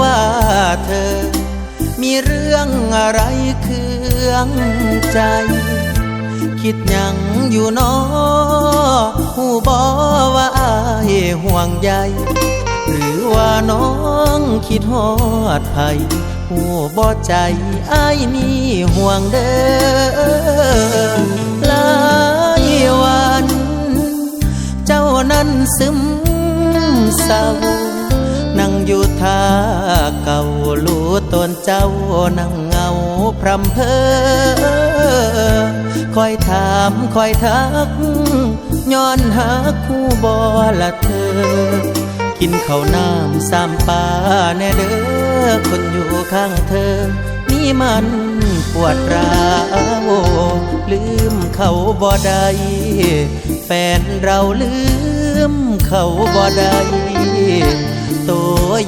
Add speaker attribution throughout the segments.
Speaker 1: ว่าเธอ มีเรื่องอะไรเครื่องใจ คิดยังอยู่นอหูบอว่าอายห่วงใยหรือว่าน้องคิดฮอดไผหูบอใจอายมีห่วงเด้อหลายวัน เจ้านั้นซึมเศร้า นั่งอยู่ท่าเก่ารู้ตนเจ้านั่งเงาพรำเพอคอยถามคอยทัก ย้อนหาคู่บอละเธอ กินข้าวน้ำสามปลาแน่เด้อคนอยู่ข้างเธอ นี่มันปวดร้าวลืมเขาบ่ได้แฟนเราลืมเขาบ่ได้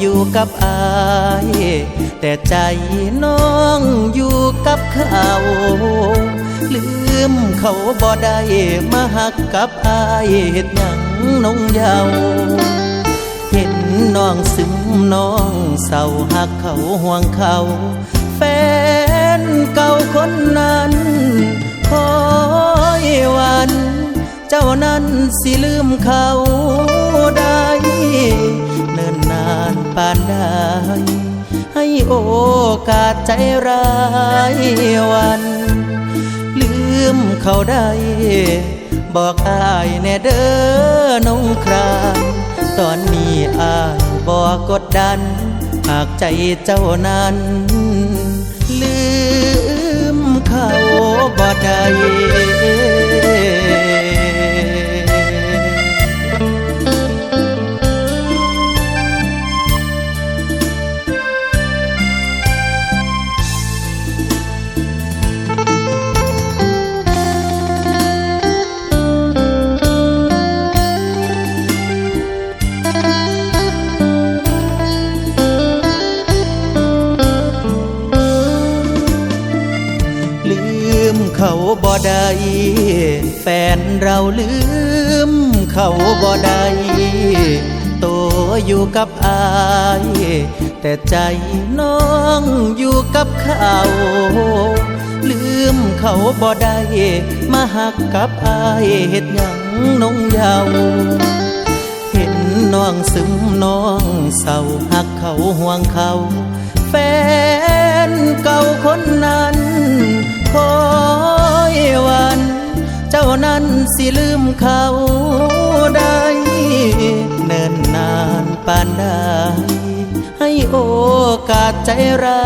Speaker 1: อยู่กับอาย แต่ใจน้องอยู่กับเขาลืมเขาบ่ได้มาหักกับอายเฮ็ดหยังน้องเยาวเห็นน้องซึมน้องเศร้าหักเขาห่วงเขา แฟนเก่าคนนั้นคอยวัน เจ้านั้นสิลืมเขา ปานให้โอกาสใจร้ายวัน ลืมเขาได้ บอกอายแน่เด้อน้องครามตอนนี้อายบอกกดดัน หากใจเจ้านั้น ลืมเขาบ่ได้ มเขาบ่ได้แฟนเราลืมเขาบ่ได้โตอยู่กับอาย แต่ใจน้องอยู่กับเขาลืมเขาบ่ได้มาหักกับอายเฮ็ดหยังน้องเยาวเห็นน้องซึมน้องเศร้าหักเขาห่วงเขา แฟนเก่าคนนั้น คอยวัน เจ้านั้นสิลืมเขาได้เนิ่นนานปานใดให้โอกาสใจร้า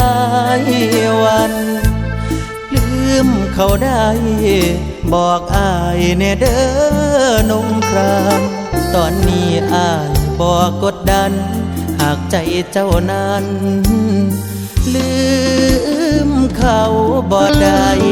Speaker 1: ยวัน ลืมเขาได้ บอกอายแน่เด้อนงครามตอนนี้อายบอกกดดัน หากใจเจ้านั้น ลืมเขา บ่ได้